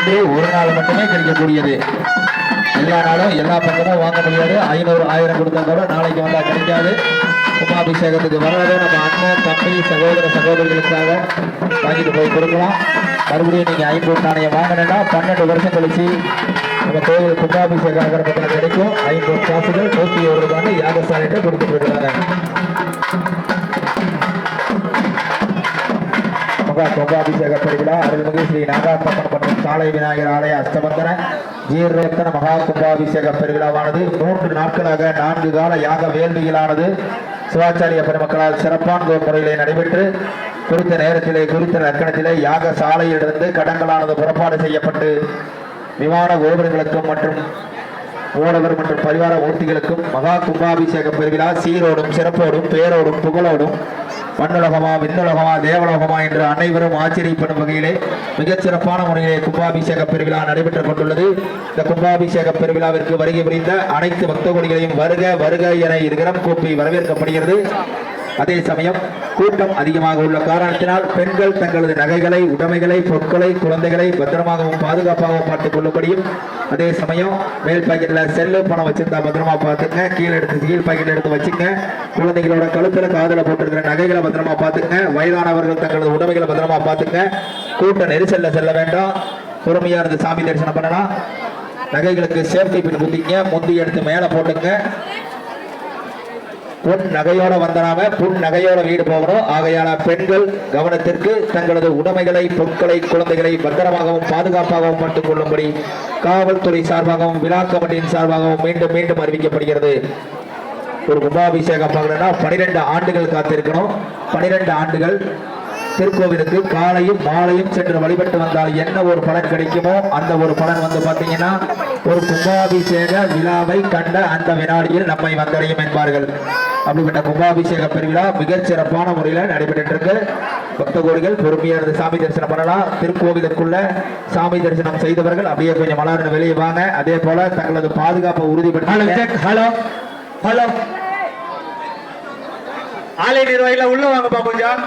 இன்று ஒரு நாள் மட்டுமே கிடைக்கக்கூடியது. எல்லா நாளும் எல்லா பக்கமும் வாங்க முடியாது. ஐநூறு ஆயிரம் கொடுத்தா கூட நாளைக்கு வந்தால் கிடைக்காது. கும்பாபிஷேகத்துக்கு வர்றதை நம்ம அண்ணன் தம்பி சகோதர சகோதரிகளுக்காக வாங்கிட்டு போய் கொடுக்கலாம். மறுபடியும் நீங்கள் ஐம்பது நாணயம் வாங்கினா பன்னெண்டு வருஷம் கழிச்சு நம்ம கோவில் கும்பாபிஷேக பக்கத்தில் கிடைக்கும். ஐம்பது காசுகள் நூற்றி ஒரு ரூபாய் யாகசாலையிட்ட கொடுத்துட்டு இருக்கிறாங்க. மகா கும்பாபிஷேக பெருவிழா அருள்மிகு ஸ்ரீ நாகாத்தம்மன் மற்றும் சாலை விநாயகர் ஆலய அஸ்தமந்தன ஜீர்ணோத்தன மகா கும்பாபிஷேக பெருவிழாவானது மூன்று நாட்களாக நான்கு கால யாக வேள்விகளானது சிவாச்சாரிய பெருமக்களால் சிறப்பான முறையிலே நடைபெற்று குறித்த நேரத்திலே குறித்த நற்கணத்திலே யாக சாலையிலிருந்து கடங்களானது புறப்பாடு செய்யப்பட்டு விமான கோபுரங்களுக்கும் மற்றும் ஓடவர் மற்றும் பரிவார மூர்த்திகளுக்கும் மகா கும்பாபிஷேக பெருவிழா சீரோடும் சிறப்போடும் பேரோடும் புகழோடும் மண்ணுலகமா விண்ணுலகமா தேவலோகமா என்று அனைவரும் ஆச்சரியப்படும் வகையிலே மிகச் சிறப்பான முறையிலே கும்பாபிஷேக பெருவிழா நடைபெற்றுக் கொண்டுள்ளது. இந்த கும்பாபிஷேக பெருவிழாவிற்கு வருகை புரிந்த அனைத்து பக்தகோடிகளையும் வருக வருக என இருகரம் கூப்பி வரவேற்கப்படுகிறது. அதே சமயம் கூட்டம் அதிகமாக உள்ள காரணத்தினால் பெண்கள் தங்களது நகைகளை உடைமைகளை பொருட்களை குழந்தைகளை பத்திரமாகவும் பாதுகாப்பாகவும் பார்த்துக் கொள்ளும்படியும் அதே சமயம் மேல் பாக்கெட்ல செல்லு பணம் வச்சிருந்தா பத்திரமா பார்த்துங்க கீழே எடுத்து கீழ் பாக்கெட் எடுத்து வச்சுங்க குழந்தைகளோட கழுத்துல காதில் போட்டிருக்கிற நகைகளை பத்திரமா பார்த்துங்க வயதானவர்கள் தங்களது உடைமைகளை பத்திரமா பார்த்துங்க கூட்ட நெரிசல்ல செல்ல வேண்டாம். பொறுமையா இருந்து சாமி தரிசனம் பண்ணலாம். நகைகளுக்கு சேஃப்டி பின் குத்திங்க முந்தி எடுத்து மேல போட்டுங்க பொன் நகையோட வந்தனாம பொன் நகையோட வீடு போகணும். ஆகையான பெண்கள் கவனத்திற்கு தங்களது உடைமைகளை பொருட்களை குழந்தைகளை பத்திரமாகவும் பாதுகாப்பாகவும் பார்த்துக் கொள்ளும்படி காவல்துறை சார்பாகவும் விழா கமிட்டியின் சார்பாகவும் மீண்டும் மீண்டும் அறிவிக்கப்படுகிறது. ஒரு கும்பாபிஷேகம் பார்க்கணும்னா பனிரெண்டு ஆண்டுகள் காத்திருக்கணும். பனிரெண்டு ஆண்டுகள் திருக்கோவிலுக்கு காலையும் மாலையும் சென்று வழிபட்டு வந்தால் என்ன ஒரு பலன் கிடைக்குமோ அந்த ஒரு பலன் வந்து பார்த்தீங்கன்னா ஒரு கும்பாபிஷேக விழாவை கண்ட அந்த வினாடியில் நம்மை வந்தடையும் என்பார்கள். அப்படிப்பட்ட கும்பாபிஷேக பெருவிழா மிகச் சிறப்பான முறையில் நடைபெற்று இருக்கு பக்த கோடிகள் பொறுமையா இருந்து சாமி தரிசனம் பண்ணலாம். திருக்கோவிலுக்குள்ள சாமி தரிசனம் செய்தவர்கள் அப்படியே கொஞ்சம் மலர்ந்து வெளியே வாங்க. அதே போல தங்களது பாதுகாப்பை ஹலோ ஹலோ. ஹலோ. ஆலை நிர்வாகிகள் உள்ள வாங்கப்பா கொஞ்சம்